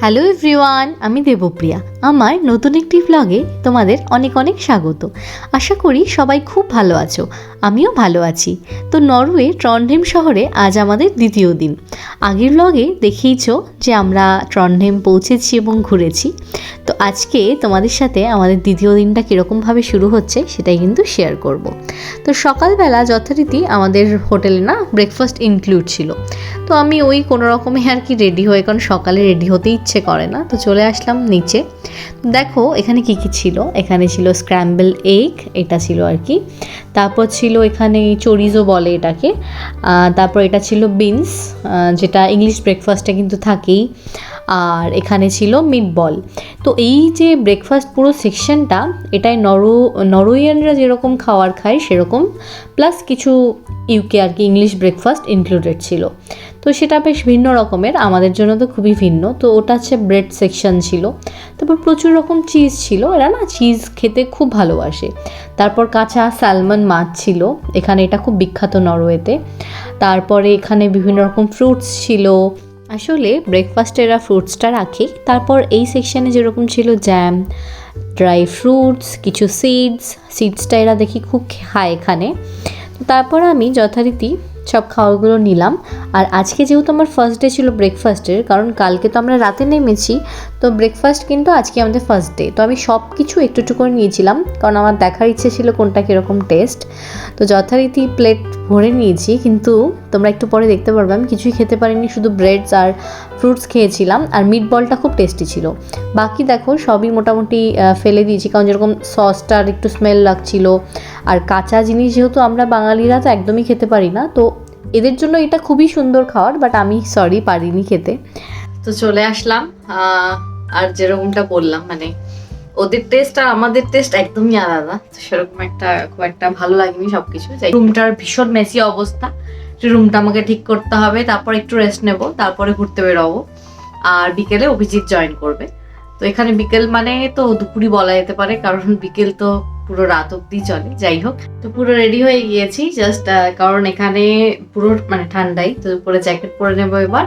Hello everyone আমি দেবপ্রিয়া। আমার নতুন একটি ব্লগে তোমাদের অনেক অনেক স্বাগত। আশা করি সবাই খুব ভালো আছো। আমিও ভালো আছি। তো নরওয়ে ট্রনহেম শহরে আজ আমাদের দ্বিতীয় দিন। আগের ব্লগে দেখিয়েছ যে আমরা ট্রনহেম পৌঁছেছি এবং ঘুরেছি। তো আজকে তোমাদের সাথে আমাদের দ্বিতীয় দিনটা কীরকমভাবে শুরু হচ্ছে সেটাই কিন্তু শেয়ার করব। তো সকালবেলা যথারীতি আমাদের হোটেলে না ব্রেকফাস্ট ইনক্লুড ছিল। তো আমি ওই কোনো রকমে আর কি রেডি হয়ে, কারণ সকালে রেডি হতে ইচ্ছে করে না। তো চলে আসলাম নিচে। দেখো এখানে কি কি ছিল? এখানে ছিল স্ক্র্যাম্বল এগ এটা ছিল আর কি। তারপর ছিল এখানে চরিজো বলে এটাকে। তারপর এটা ছিল বিনস যেটা ইংলিশ ব্রেকফাস্টে কিন্তু থাকেই। আর এখানে ছিল মিট বল তো এই যে ব্রেকফাস্ট পুরো সেকশনটা এটাই নরো নরওয়েয়ানরা যেরকম খাওয়ার খায় সেরকম প্লাস কিছু ইউকে আর কি ইংলিশ ব্রেকফাস্ট ইনক্লুডেড ছিল। তো সেটা বেশ ভিন্ন রকমের, আমাদের জন্য তো খুবই ভিন্ন। তো ওটা হচ্ছে ব্রেড সেকশন ছিল। তারপর প্রচুর রকম চিজ ছিল। এরা না চিজ খেতে খুব ভালোবাসে। তারপর কাঁচা স্যালমন মাছ ছিল। এখানে এটা খুব বিখ্যাত নরওয়েতে। তারপরে এখানে বিভিন্ন রকম ফ্রুটস ছিল। আসলে ব্রেকফাস্টে এরা ফ্রুটসটা রাখে, তারপর এই সেকশানে যেরকম ছিল জ্যাম ড্রাই ফ্রুটস কিছু সিডস সিডসটা এরা দেখি খুব খায় এখানে। তারপর আমি যথারীতি সব খাবারগুলো নিলাম। আর আজকে যেহেতু আমার ফার্স্ট ডে ছিল ব্রেকফাস্টের কারণ কালকে তো আমরা রাতে নেমেছি তো ব্রেকফাস্ট কিন্তু আজকে আমাদের ফার্স্ট ডে তো আমি সব কিছু একটু একটু করে নিয়েছিলাম, কারণ আমার দেখার ইচ্ছে ছিল কোনটা কীরকম টেস্ট তো যথারীতি প্লেট ভরে নিয়েছি, কিন্তু তোমরা একটু পরে দেখতে পারবে, আমি কিছুই খেতে পারিনি, শুধু ব্রেডস আর ফ্রুটস খেয়েছিলাম, আর মিট বলটা খুব টেস্টি ছিল। বাকি দেখো, সবই মোটামুটি ফেলে দিয়েছি, কারণ যেরকম সসটার একটু স্মেল লাগছিল, আর কাঁচা জিনিস যেহেতু আমরা বাঙালিরা তো একদমই খেতে পারি না, তো এদের জন্য এটা খুবই সুন্দর খাওয়ার বাট আমি সরি পারিনি খেতে। তো চলে আসলাম। আর যেরকমটা বললাম মানে ওদের টেস্ট আর আমাদের টেস্ট একদমই আলাদা। তো সেরকম একটা, খুব একটা ভালো লাগেনি সবকিছু। রুমটার ভীষণ মেসি অবস্থা। রুমটা আমাকে ঠিক করতে হবে, তারপর একটু রেস্ট নেব, তারপরে ঘুরতে বেরোবো। আর বিকেলে অভিজিৎ জয়েন করবে। তো এখানে বিকেল মানে তো দুপুরই বলা যেতে পারে, কারণ বিকেল তো পুরো রাত অব্দি চলে, যাই হোক। তো পুরো রেডি হয়ে গিয়েছি জাস্ট কারণ এখানে পুরো মানে ঠান্ডাই, তো উপরে জ্যাকেট পরে নেব এবার।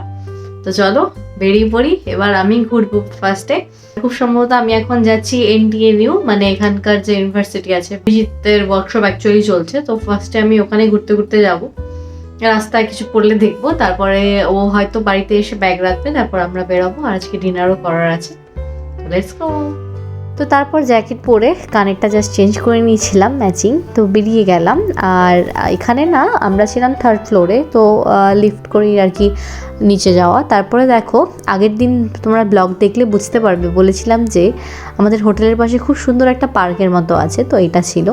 তো চলো বেরিয়ে পড়ি। এবার আমি ঘুরবো ফার্স্টে খুব সম্ভবত আমি এখন যাচ্ছি এনটিএনইউ মানে এখানকার যে ইউনিভার্সিটি আছে, অভিজিতের ওয়ার্কশপ অ্যাকচুয়ালি চলছে। তো ফার্স্টে আমি ওখানে ঘুরতে ঘুরতে যাব। রাস্তায় কিছু পড়লে দেখব। তারপরে ও হয়তো বাড়িতে এসে ব্যাগ রাখবে। তারপর আমরা বেরোবো। আর আজকে ডিনারও করার আছে। লেটস গো তো তারপর জ্যাকেট পরে কানেরটা জাস্ট চেঞ্জ করে নিয়েছিলাম ম্যাচিং তো বেরিয়ে গেলাম। আর এখানে না আমরা ছিলাম থার্ড ফ্লোরে তো লিফট করেই আর কি নিচে যাওয়া। তারপরে দেখো, আগের দিন তোমরা ব্লগ দেখলে বুঝতে পারবে, বলেছিলাম যে আমাদের হোটেলের পাশে খুব সুন্দর একটা পার্কের মতো আছে, তো এটা ছিল।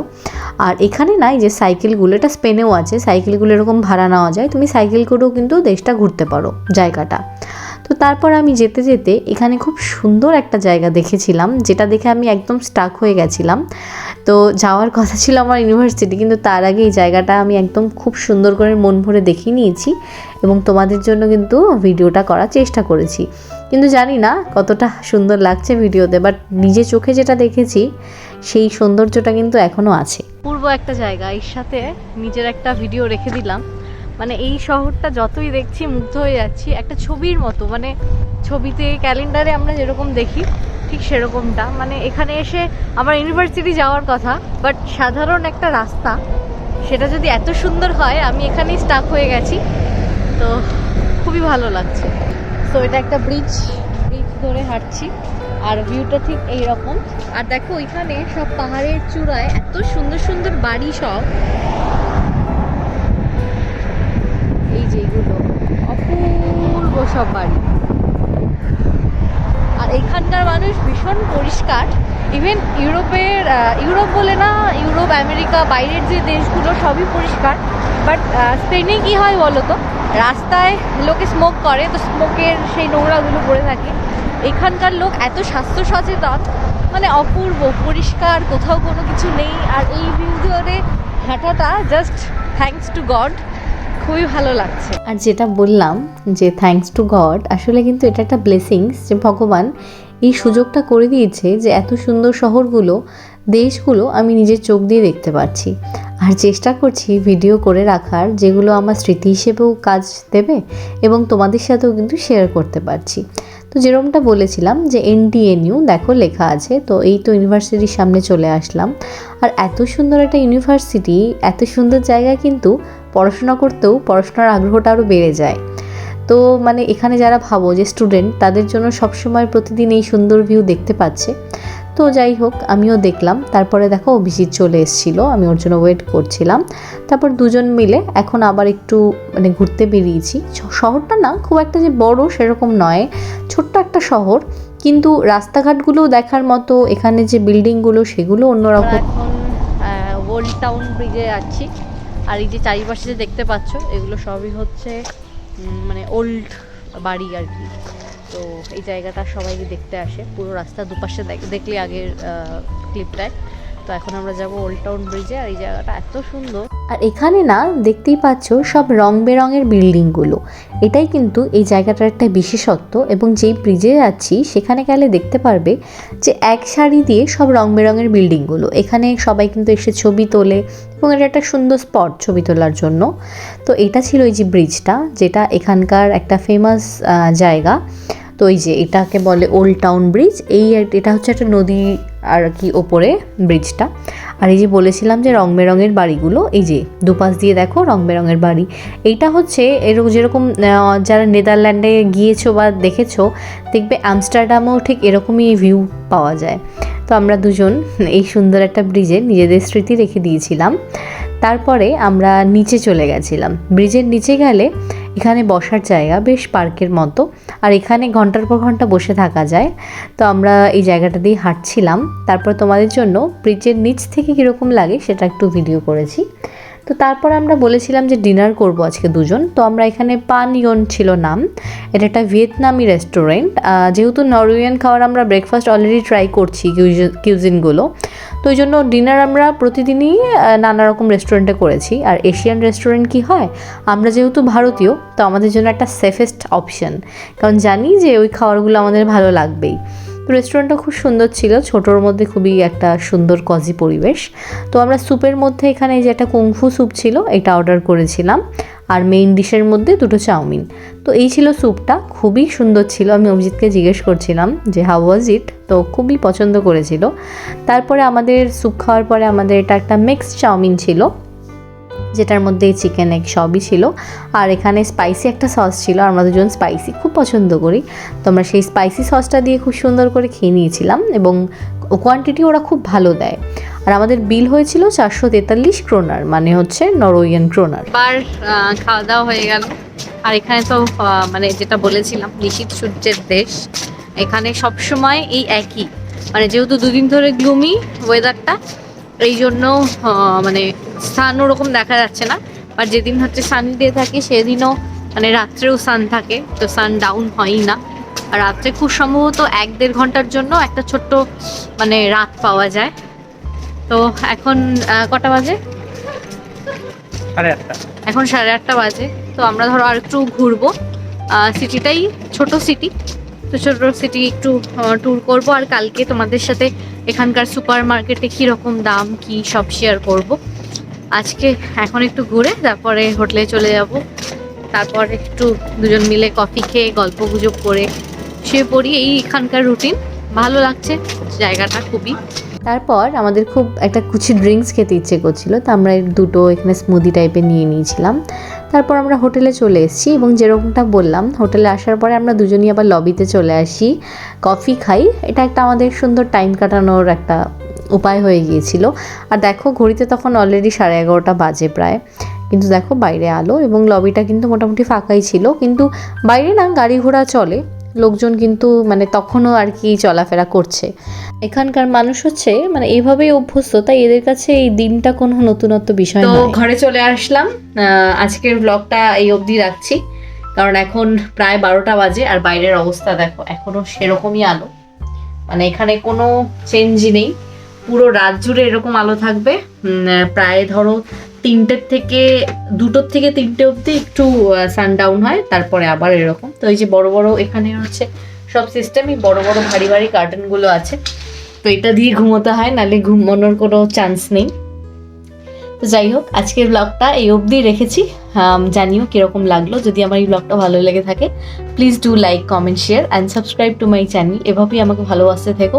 আর এখানে না এই যে সাইকেলগুলো এটা স্পেনেও আছে সাইকেলগুলো এরকম ভাড়া নেওয়া যায়, তুমি সাইকেল করেও কিন্তু দেশটা ঘুরতে পারো, জায়গাটা। তো তারপর আমি যেতে যেতে এখানে খুব সুন্দর একটা জায়গা দেখেছিলাম, যেটা দেখে আমি একদম স্টাক হয়ে গেছিলাম। তো যাওয়ার কথা ছিল আমার ইউনিভার্সিটি কিন্তু তার আগে এই জায়গাটা আমি একদম খুব সুন্দর করে মন ভরে দেখে নিয়েছি এবং তোমাদের জন্য কিন্তু ভিডিওটা করার চেষ্টা করেছি। কিন্তু জানি না কতটা সুন্দর লাগছে ভিডিওতে বাট নিজে চোখে যেটা দেখেছি, সেই সৌন্দর্যটা কিন্তু এখনও আছে। পূর্ব একটা জায়গা, এর সাথে নিজের একটা ভিডিও রেখে দিলাম। মানে এই শহরটা যতই দেখছি মুগ্ধ হয়ে যাচ্ছি, একটা ছবির মতো মানে ছবিতে, ক্যালেন্ডারে আমরা যেরকম দেখি, ঠিক সেরকমটা। মানে এখানে এসে আমার ইউনিভার্সিটি যাওয়ার কথা বাট সাধারণ একটা রাস্তা, সেটা যদি এত সুন্দর হয়, আমি এখানেই স্টাক হয়ে গেছি। তো খুবই ভালো লাগছে। তো এটা একটা ব্রিজ ব্রিজ ধরে হাঁটছি, আর ভিউটা ঠিক এই রকম আর দেখো ওইখানে সব পাহাড়ের চূড়ায় এত সুন্দর সুন্দর বাড়ি সব এই যে এগুলো অপূর্ব সব বাড়ি আর এখানকার মানুষ ভীষণ পরিষ্কার। ইভেন ইউরোপের ইউরোপ বলে না, ইউরোপ, আমেরিকা, বাইরের যে দেশগুলো সবই পরিষ্কার। বাট স্পেনে কি হয় বলো তো? রাস্তায় লোকে স্মোক করে, তো স্মোকের সেই নোংরাগুলো পড়ে থাকে। এখানকার লোক এত স্বাস্থ্য সচেতন মানে অপূর্ব, পরিষ্কার, কোথাও কোনো কিছু নেই। আর এই ভিউ ধরে হাঁটাটা জাস্ট থ্যাঙ্কস টু গড খুবই ভালো লাগছে। আর যেটা বললাম যে থ্যাঙ্কস টু গড আসলে কিন্তু এটা একটা ব্লেসিংস যে ভগবান এই সুযোগটা করে দিয়েছে যে এত সুন্দর শহরগুলো, দেশগুলো আমি নিজের চোখ দিয়ে দেখতে পাচ্ছি আর চেষ্টা করছি ভিডিও করে রাখার, যেগুলো আমার স্মৃতি হিসেবেও কাজ দেবে এবং তোমাদের সাথেও কিন্তু শেয়ার করতে পারছি। তো যেরকমটা বলেছিলাম যে এনডিএনইউ দেখো লেখা আছে, তো এই তো ইউনিভার্সিটির সামনে চলে আসলাম। আর এত সুন্দর একটা ইউনিভার্সিটি এত সুন্দর জায়গা কিন্তু পড়াশোনা করতেও পড়াশোনার আগ্রহটা আরও বেড়ে যায়। তো মানে এখানে যারা ভাবো যে স্টুডেন্ট তাদের জন্য সবসময় প্রতিদিন এই সুন্দর ভিউ দেখতে পাচ্ছে। তো যাই হোক, আমিও দেখলাম। তারপরে দেখো অভিজিৎ চলে এসেছিল, আমি ওর জন্য ওয়েট করছিলাম। তারপর দুজন মিলে এখন আবার একটু মানে ঘুরতে বেরিয়েছি। শহরটা না খুব একটা যে বড় সেরকম নয়, ছোট্ট একটা শহর। কিন্তু রাস্তাঘাটগুলো দেখার মতো, এখানে যে বিল্ডিংগুলো সেগুলো অন্যরকম। এখন ওল্ড টাউন ব্রিজে যাচ্ছি আর এই যে চারিপাশে যে দেখতে পাচ্ছ, এগুলো সবই হচ্ছে ওল্ড বাড়ি আর কি। তো এই জায়গাটা সবাই দেখতে আসে, পুরো রাস্তা দুপাশে দেখলে আগের ক্লিপটায় তো এখন আমরা যাব ওল্ড টাউন ব্রিজে আর এই জায়গাটা এত সুন্দর। আর এখানে না দেখতেই পাচ্ছ সব রং বেরঙের বিল্ডিংগুলো এটাই কিন্তু এই জায়গাটার একটা বিশেষত্ব এবং যেই ব্রিজে যাচ্ছি সেখানে গেলে দেখতে পারবে যে এক সারি দিয়ে সব রং বেরঙের বিল্ডিংগুলো এখানে সবাই কিন্তু এসে ছবি তোলে এবং এটা একটা সুন্দর স্পট ছবি তোলার জন্য। তো এটা ছিল এই যে ব্রিজটা যেটা এখানকার একটা ফেমাস জায়গা। তো এই যে এটাকে বলে ওল্ড টাউন ব্রিজ এই এটা হচ্ছে একটা নদী আর কি ওপরে ব্রিজটা আর এই যে বলেছিলাম যে রং বেরঙের বাড়িগুলো, এই যে দুপাশ দিয়ে দেখো রং বেরঙের বাড়ি। এইটা হচ্ছে এরকম যেরকম যারা নেদারল্যান্ডে গিয়েছো বা দেখেছ, দেখবে আমস্টারডামেও ঠিক এরকমই ভিউ পাওয়া যায়। তো আমরা দুজন এই সুন্দর একটা ব্রিজে নিজেদের স্মৃতি রেখে দিয়েছিলাম। তারপরে আমরা নিচে চলে গেছিলাম। ব্রিজের নিচে গেলে এখানে বসার জায়গা, বেশ পার্কের মতো। আর এখানে ঘণ্টার পর ঘণ্টা বসে থাকা যায়। তো আমরা এই জায়গাটা দিয়ে হাঁটছিলাম। তারপর তোমাদের জন্য ব্রিজের নিচ থেকে কীরকম লাগে সেটা একটু ভিডিও করেছি। তো তারপর আমরা বলেছিলাম যে ডিনার করব আজকে দুজন। তো আমরা এখানে পান ইয়ন ছিল নাম। এটা একটা ভিয়েতনামি রেস্টুরেন্ট যেহেতু নরওয়েজিয়ান খাওয়ার আমরা ব্রেকফাস্ট অলরেডি ট্রাই করছি কিউজিনগুলো তো ওই জন্য ডিনার আমরা প্রতিদিনই নানা রকম রেস্টুরেন্টে করেছি। আর এশিয়ান রেস্টুরেন্ট কি হয়? আমরা যেহেতু ভারতীয়, তো আমাদের জন্য একটা সেফেস্ট অপশন কারণ জানি যে ওই খাবারগুলো আমাদের ভালো লাগবেই। তো রেস্টুরেন্টটা খুব সুন্দর ছিল, ছোটোর মধ্যে খুবই একটা সুন্দর কজি পরিবেশ। তো আমরা স্যুপের মধ্যে এখানে যে একটা কুংফু স্যুপ ছিল, এটা অর্ডার করেছিলাম। আর মেইন ডিশের মধ্যে দুটো চাউমিন। তো এই ছিল স্যুপটা খুবই সুন্দর ছিল। আমি অভিজিৎকে জিজ্ঞেস করছিলাম যে হাউ ওয়াজ ইট তো খুবই পছন্দ করেছিল। তারপরে আমাদের স্যুপ খাওয়ার পরে আমাদের এটা একটা মিক্সড চাউমিন ছিল, যেটার মধ্যে চিকেন এগ সবই ছিল। আর এখানে স্পাইসি একটা সস ছিল, আমরা দুজন স্পাইসি খুব পছন্দ করি। তো আমরা সেই স্পাইসি সসটা দিয়ে খুব সুন্দর করে খেয়ে নিয়েছিলাম এবং কোয়ান্টিটি ওরা খুব ভালো দেয়। আর আমাদের বিল হয়েছিল চারশো তেতাল্লিশ ক্রোনার মানে হচ্ছে নরওয়েজিয়ান ক্রোনার আহ, খাওয়া দাওয়া হয়ে গেল। আর এখানে তো মানে যেটা বলেছিলাম নিশীত সূর্যের দেশ। এখানে সব সময় এই একই। মানে যেহেতু দুদিন ধরে গ্লুমি ওয়েদারটা এই জন্য মানে সান ওরকম দেখা যাচ্ছে না। আর যেদিন হচ্ছে সানি ডে থাকে সেদিনও মানে রাত্রেও সান থাকে। তো সান ডাউন হয়ই না। রাত্রে খুব সম্ভবত এক দেড় ঘণ্টার জন্য একটা ছোট্ট মানে রাত পাওয়া যায়। তো এখন কটা বাজে? এখন সাড়ে আটটা বাজে। তো আমরা ধরো আর একটু ঘুরবো। সিটিটাই ছোট সিটি। তো ছোট সিটি একটু ট্যুর করব। আর কালকে তোমাদের সাথে এখানকার সুপার মার্কেটে কীরকম দাম কি সব শেয়ার করব। আজকে এখন একটু ঘুরে তারপরে হোটেলে চলে যাব। তারপর একটু দুজন মিলে কফি খেয়ে গল্প গুজব করে শুয়ে পড়ি, এই এখানকার রুটিন ভালো লাগছে, জায়গাটা খুবই। তারপর আমাদের খুব একটা কুচি ড্রিঙ্কস খেতে ইচ্ছে করছিল, তো আমরা দুটো এখানে স্মুদি টাইপের নিয়ে নিয়েছিলাম। তারপর আমরা হোটেলে চলে এসেছি এবং যেরকমটা বললাম, হোটেলে আসার পরে আমরা দুজনই আবার লবিতে চলে আসি কফি খাই। এটা একটা আমাদের সুন্দর টাইম কাটানোর একটা উপায় হয়ে গিয়েছিল। আর দেখো, ঘড়িতে তখন অলরেডি সাড়ে এগারোটা বাজে প্রায়। কিন্তু দেখো, বাইরে আলো এবং লবিটা কিন্তু মোটামুটি ফাঁকাই ছিল। কিন্তু বাইরে না, গাড়ি ঘোড়া চলে। লোকজন কিন্তু মানে তখনও আর কি চলাফেরা করছে। এখানকার মানুষ হচ্ছে মানে এইভাবেই অভ্যস্ত তাই এদের কাছে এই দিনটা কোনো নতুনত্ব বিষয় তো ঘরে চলে আসলাম। আজকের ব্লগটা এই অবধি রাখছি। কারণ এখন প্রায় বারোটা বাজে আর বাইরের অবস্থা দেখো এখনও সেরকমই আলো। মানে এখানে কোনো চেঞ্জই নেই। পুরো রাত জুড়ে এরকম আলো থাকবে। প্রায় ধরো তিনটের থেকে, দুটোর থেকে তিনটে অবধি একটু সানডাউন হয়, তারপরে আবার এরকম। তো এই যে বড় বড় এখানে হচ্ছে সব সিস্টেমই বড় বড় ভারী ভারী কার্টেনগুলো আছে। তো এটা দিয়ে ঘুমোতে হয় নালে ঘুমানোর কোনো চান্স নেই। তো যাই হোক, আজকের ব্লগটা এই অবধি রেখেছি। জানিও কীরকম লাগল। যদি আমার এই ব্লগটা ভালো লেগে থাকে please do like comment share and subscribe to my channel এভাবেই আমাকে ভালোবাসতে থেকো।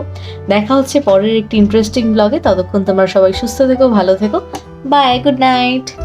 দেখা হচ্ছে পরের একটি ইন্টারেস্টিং ব্লগে ততক্ষণ তোমরা সবাই সুস্থ থেকো, ভালো থেকো। Bye, good night.